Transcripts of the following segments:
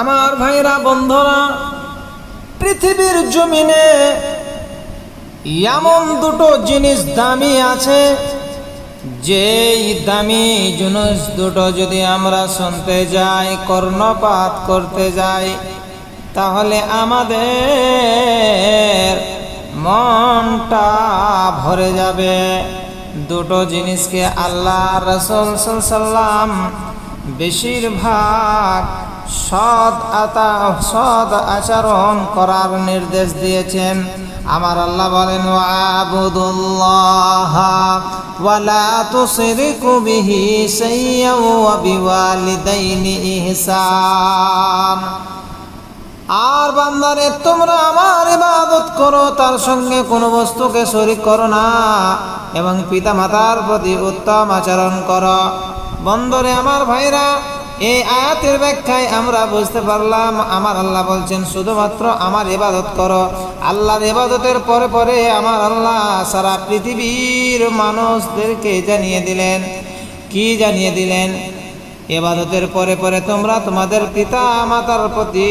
আমার ভাইরা, বন্ধুরা, পৃথিবীর জমিনে এমন দুটো জিনিস দামি আছে, যেই দামি জিনিস দুটো যদি আমরা শুনতে যাই, কর্ণপাত করতে যাই, তাহলে আমাদের মনটা ভরে যাবে। দুটো জিনিসকে আল্লাহ রসুল সাল্লাম বেশিরভাগ সৎ আতা, সৎ আচরণ করার নির্দেশ দিয়েছেন। আমার আল্লাহ বলেন আবুদুল্লাহ ওয়ালা তুশরিকু বিহি শাইয়্যা ওয়া বিওয়ালিদাইনি ইহসান। আর বান্দারে, তোমরা আমার ইবাদত করো, তার সঙ্গে কোনো বস্তুকে শরিক করো না, এবং পিতা মাতার প্রতি উত্তম আচরণ করো। বন্দরে আমার ভাইরা এই আয়াতের ব্যাখ্যায় আমরা বুঝতে পারলাম, আমার আল্লাহ বলছেন, শুধুমাত্র আমার ইবাদত করো। আল্লাহর ইবাদতের পরে পরে আমার আল্লাহ সারা পৃথিবীর মানুষদেরকে জানিয়ে দিলেন। কি জানিয়ে দিলেন? এবাদতের পরে পরে তোমরা তোমাদের পিতা মাতার প্রতি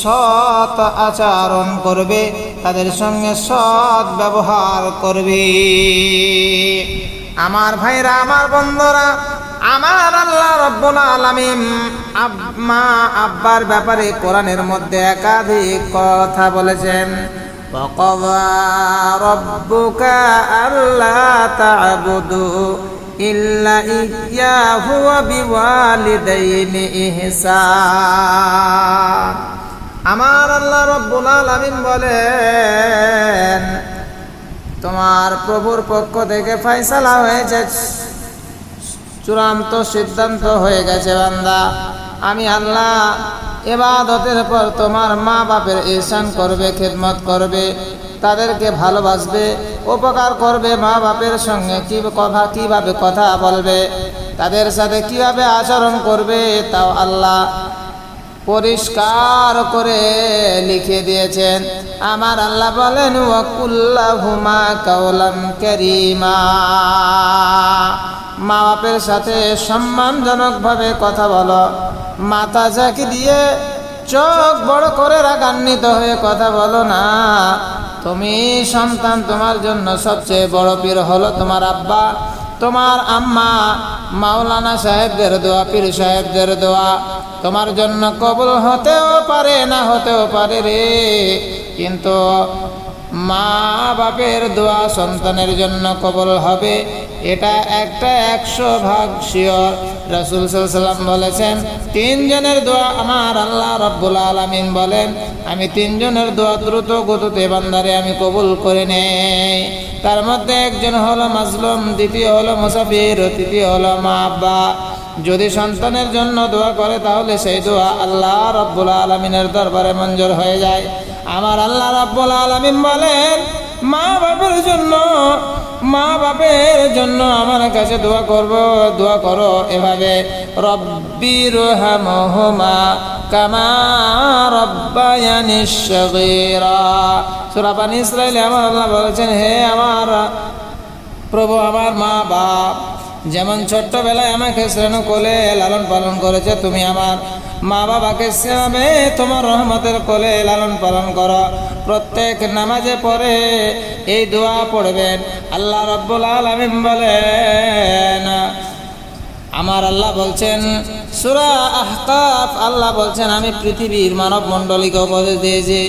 সৎ আচরণ করবে, তাদের সঙ্গে সৎ ব্যবহার করবে। আমার ভাইরা, আমার বন্ধুরা আমার আল্লাহ রব্বুল আলামিন আম্মা আব্বার ব্যাপারে কোরআনের মধ্যে একাধিক কথা বলেছেন وقضى ربك ألا تعبدوا إلا إياه وبوالدين إحسان আমার আল্লাহ রব্বুল আলামিন বলেন তোমার প্রভুর পক্ষ থেকে ফয়সালা হয়েছে চূড়ান্ত সিদ্ধান্ত হয়ে গেছে, বান্দা। আমি আল্লাহ এবাদতের পর তোমার মা বাপের ইহসান করবে, খেদমত করবে, তাদেরকে ভালোবাসবে, উপকার করবে মা বাপের সঙ্গে কি কথা, কীভাবে কথা বলবে, তাদের সাথে কীভাবে আচরণ করবে, তাও আল্লাহ পরিষ্কার করে লিখে দিয়েছেন। আমার আল্লাহ বলেন ওয়াকুল্লাহুমা কাউলাম কারীমা। মা বাপের সাথে সম্মানজনকভাবে কথা বলো। মাথা ঝাঁকি দিয়ে চোখ বড় করে রাগান্বিত হয়ে কথা বলো না। তুমি সন্তান তোমার জন্য সবচেয়ে বড় পীর হলো তোমার আব্বা, তোমার আম্মা, মাওলানা সাহেবদের দোয়া, পীর সাহেবদের দোয়া। তোমার জন্য কবুল হতেও পারে, না হতেও পারে রে। কিন্তু মা বাপের দোয়া সন্তানের জন্য কবল হবে। এটা একটা একশো ভাগ শিওর। রসুল সাল্লাম বলেছেন, তিনজনের দোয়া আমার আল্লাহ রব্বুল আলমিন বলেন, আমি তিনজনের দোয়া দ্রুত গতিতে বান্দারে আমি কবুল করে নেই। তার মধ্যে একজন হলো মাজলুম, দ্বিতীয় হলো মুসাফির, তৃতীয় হলো মা আব্বা। যদি সন্তানের জন্য দোয়া করে, তাহলে সেই দোয়া আল্লাহ রব্বুল আলমিনের দরবারে মঞ্জুর হয়ে যায়। আমার আল্লাহ রব্বুল আলমিন বলেন, মা বাপের জন্য মা বাপের জন্য আমার কাছে দোয়া করব, দোয়া করো এভাবে। রব্বির হামহুমা কামা রব্বায়ানি সগীরা। সূরা বানী ইসরাইলে আমার আল্লাহ বলেছেন, হে আমার প্রভু, আমার মা বাপ যেমন ছোট্টবেলায় আমাকে কোলে লালন পালন করেছে, তুমি আমার মা বাবাকে সেভাবে তোমার রহমতের কোলে লালন পালন করো। প্রত্যেক নামাজে পরে এই দোয়া পড়বেন। আল্লাহ রব্বুল আলমিন বলেন, আমার আল্লাহ বলছেন, সুরা আহকাফ, আল্লাহ বলছেন, আমি পৃথিবীর মানব মণ্ডলীকে উপদেশ দিয়েছি।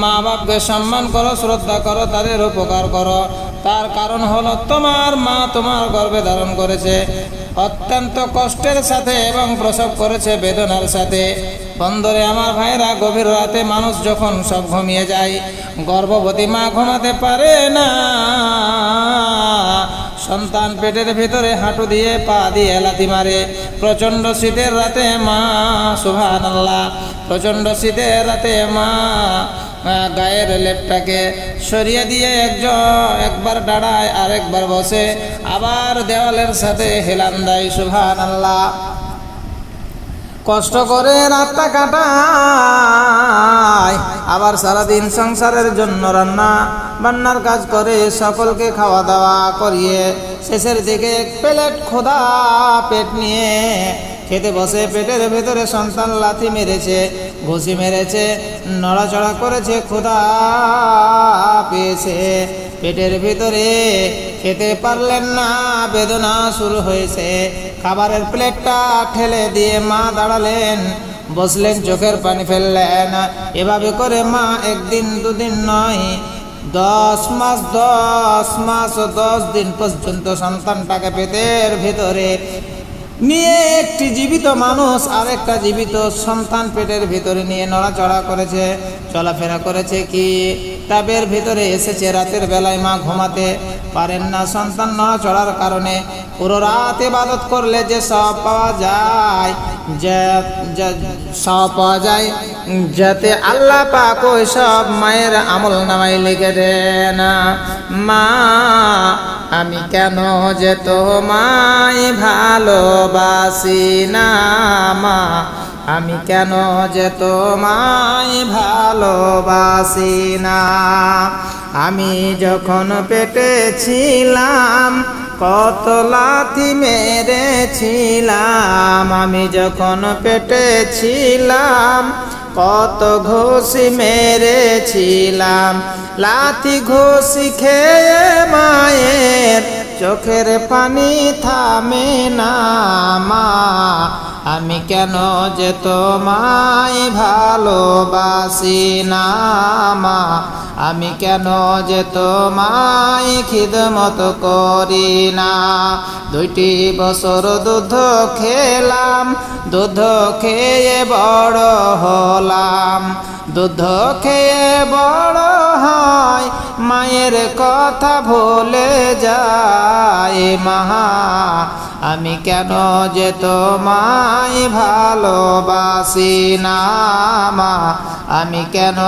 মা বাপকে সম্মান করো, শ্রদ্ধা করো, তাদের উপকার করো। তার কারণ হলো তোমার মা তোমার গর্ভে ধারণ করেছে। অত্যন্ত কষ্টের সাথে এবং প্রসব করেছে বেদনার সাথে। বন্দরে আমার ভাইরা গভীর রাতে মানুষ যখন সব ঘুমিয়ে যায়, গর্ভবতী মা ঘুমাতে পারে না। সন্তান পেটের ভিতরে হাঁটু দিয়ে পা দিয়ে লাথি মারে। প্রচণ্ড শীতের রাতে মা সুভান আল্লাহ প্রচণ্ড শীতের রাতে মা গায়ের লেপটাকে সরিয়ে দিয়ে একজন একবার দাঁড়ায় আর একবার বসে। আবার দেওয়ালের সাথে হেলান দেয় সুভান আল্লাহ কষ্ট করে রাতটা কাটায়, আবার সারাদিন সংসারের জন্য রান্না বান্নার কাজ করে, সকলকে খাওয়া দাওয়া করিয়ে শেষের দিকে প্লেট খোদা পেট নিয়ে খেতে বসে, পেটের ভেতরে সন্তান লাথি মেরেছে। ঘুষি মেরেছে, নড়াচড়া করেছে, ক্ষুধা পেয়েছে। পেটের ভিতরে খেতে পারলেন না, বেদনা শুরু হয়েছে। খাবারের প্লেটটা ঠেলে দিয়ে মা দাঁড়ালেন, বসলেন, চোখের পানি ফেললেন। এভাবে করে মা একদিন, দুদিন নয়, দশ মাস দশ মাস ও দশ দিন পর্যন্ত সন্তানটাকে পেটের ভিতরে নিয়ে একটি জীবিত মানুষ আর একটা জীবিত সন্তান পেটের ভিতরে নিয়ে নড়াচড়া করেছে, চলাফেরা করেছে কি? টাবের ভিতরে এসেছে, রাতের বেলায় মা ঘুমাতে পারেন না। সন্তান নড়াচড়ার কারণে পুরো রাত ইবাদত করলে যে সব পাওয়া যায় যে- সব পাওয়া যায়। যাতে আল্লাহ পাক ওই সব মায়ের আমল নামাই লিখে দেন। মা, আমি কেন যে তোমায় ভালোবাসি না, মা? আমি কেন যে তোমায় ভালোবাসি না? আমি যখন পেটে ছিলাম কত লাথি মেরেছিলাম। আমি যখন পেটে ছিলাম কত ঘোষি মেরেছিলাম, লাথি ঘোষি খেয়ে মায়ের চোখের পানি থামে না মা। আমি কেন যে তোমায় ভালোবাসি না মা? আমি কেন যে তোমায় খিদমত করি না দুইটি বছর দুধ খেলাম, দুধ খেয়ে বড় হলাম। দুধ খেয়ে বড় হয়, মায়ের কথা ভুলে যায় মহা আমি কেন যে তোমায় ভালোবাসি না মা? আমি কেন